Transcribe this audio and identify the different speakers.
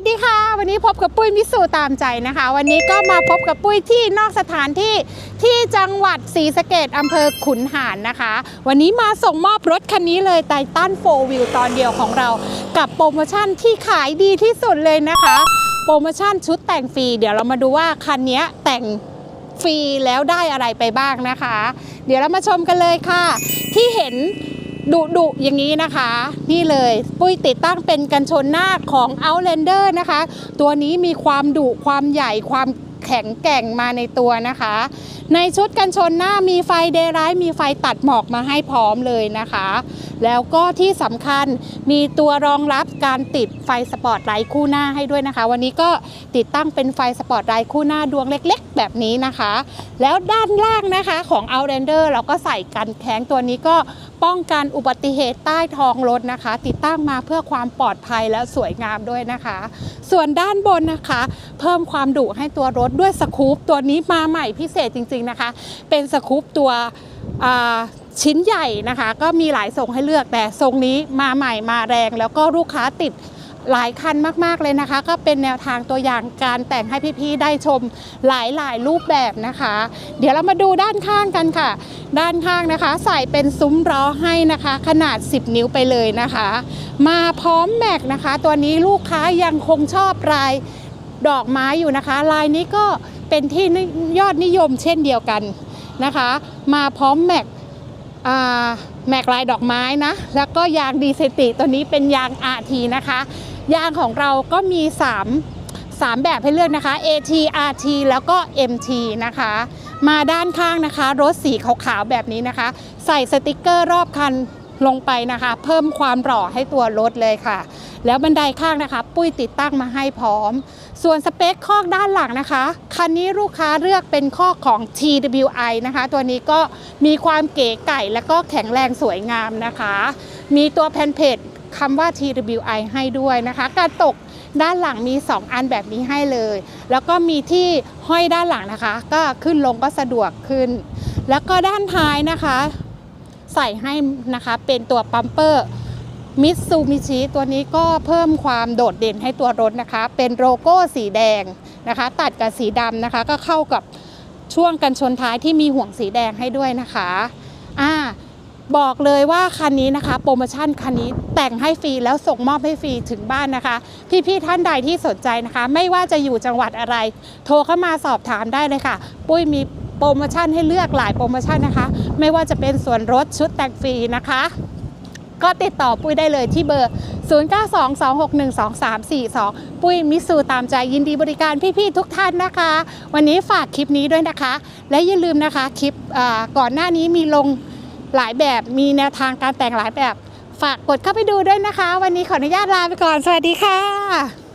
Speaker 1: วัสดีค่ะ วันนี้พบกับปุ้ยมิสูตามใจนะคะ วันนี้ก็มาพบกับปุ้ยที่นอกสถานที่ที่จังหวัดศรีสะเกดอำเภอขุนหารนะคะ วันนี้มาส่งมอบรถคันนี้เลยไททันโฟวิวตอนเดียวของเรา กับโปรโมชั่นที่ขายดีที่สุดเลยนะคะ โปรโมชั่นชุดแต่งฟรี เดี๋ยวเรามาดูว่าคันนี้แต่งฟรีแล้วได้อะไรไปบ้างนะคะ เดี๋ยวเรามาชมกันเลยค่ะ ที่เห็น ดุดุอย่างนี้นะคะ นี่เลยปุ้ยติดตั้งเป็นกันชนหน้าของ Outlander นะคะ ตัวนี้มีความดุความใหญ่ความแข็งแกร่งมาในตัวนะคะ ในชุดกันชนหน้ามีไฟเดย์ไ g ท์มีไฟตัดหมอกมาให้พร้อมเลยนะคะ แล้วก็ที่สำคัญมีตัวรองรับการติดไฟสปอตไลท์คู่หน้าให้ด้วยนะคะ วันนี้ก็ติดตั้งเป็นไฟสปอตไลท์คู่หน้าดวงเล็ก ๆ แบบนี้นะคะ แล้วด้านล่างนะคะของ Outlander เราก็ใส่กันแข้งตัวนี้ก็ป้องกันอุบัติเหตุใต้ท้องรถนะคะ ติดตั้งมาเพื่อความปลอดภัยและสวยงามด้วยนะคะ ส่วนด้านบนนะคะ เพิ่มความดุให้ตัวรถด้วยสกู๊ปตัวนี้มาใหม่พิเศษจริง ๆนะคะ เป็นสกู๊ปตัวอ่า ชิ้นใหญ่นะคะ ก็มีหลายทรงให้เลือกแต่ทรงนี้มาใหม่มาแรง แล้วก็ลูกค้าติดหลายคันมากๆเลยนะคะ ก็เป็นแนวทางตัวอย่างการแต่งให้พี่ๆได้ชมหลายๆรูปแบบนะคะ เดี๋ยวเรามาดูด้านข้างกันค่ะ ด้านข้างนะคะ ใส่เป็นซุ้มล้อให้นะคะ ขนาด 10 นิ้วไปเลยนะคะ มาพร้อมแม็กนะคะ ตัวนี้ลูกค้ายังคงชอบลายดอกไม้อยู่นะคะ ลายนี้ก็เป็นที่ยอดนิยมเช่นเดียวกันนะคะ มาพร้อมแม็ก แม็กลายดอกไม้นะ แล้วก็ยางดีเซติตัวนี้เป็นยาง RT นะคะ ยางของเราก็มี 3 3 แบบให้เลือกนะคะ AT RT แล้วก็ MT นะคะ มาด้านข้างนะคะ รถสีขาวๆแบบนี้นะคะ ใส่สติกเกอร์รอบคันลงไปนะคะ เพิ่มความหล่อให้ตัวรถเลยค่ะ แล้วบันไดข้างนะคะ ปุ้ยติดตั้งมาให้พร้อม ส่วนสเปคคอกด้านหลังนะคะ คันนี้ลูกค้าเลือกเป็นคอกของ TWI นะคะ ตัวนี้ก็มีความเก๋ไก่และก็แข็งแรงสวยงามนะคะ มีตัวแผ่นเพจคำว่า TWI ให้ด้วยนะคะ การตกด้านหลังมี 2 อันแบบนี้ให้เลย แล้วก็มีที่ห้อยด้านหลังนะคะ ก็ขึ้นลงก็สะดวกขึ้น แล้วก็ด้านท้ายนะคะ ใส่ให้นะคะเป็นตัวปั๊มเปอร์ มิตซูมิชิตัวนี้ก็เพิ่มความโดดเด่นให้ตัวรถนะคะ เป็นโลโก้สีแดงนะคะ ตัดกับสีดำนะคะ ก็เข้ากับช่วงกันชนท้ายที่มีห่วงสีแดงให้ด้วยนะคะอ่าบอกเลยว่าคันนี้นะคะ โปรโมชั่นคันนี้แต่งให้ฟรีแล้วส่งมอบให้ฟรีถึงบ้านนะคะ พี่ๆท่านใดที่สนใจนะคะ ไม่ว่าจะอยู่จังหวัดอะไร โทรเข้ามาสอบถามได้เลยค่ะ ปุ้ยมีโปรโมชั่นให้เลือกหลายโปรโมชั่นนะคะ ไม่ว่าจะเป็นส่วนลดชุดแต่งฟรีนะคะ ก็ติดต่อปุ้ยได้เลยที่เบอร์ 0922612342 ปุ้ยมิสูตามใจยินดีบริการพี่ๆทุกท่านนะคะ วันนี้ฝากคลิปนี้ด้วยนะคะ และอย่าลืมนะคะคลิปก่อนหน้านี้มีลงหลายแบบมีแนวทางการแต่งหลายแบบ ฝากกดเข้าไปดูด้วยนะคะ วันนี้ขออนุญาตลาไปก่อน สวัสดีค่ะ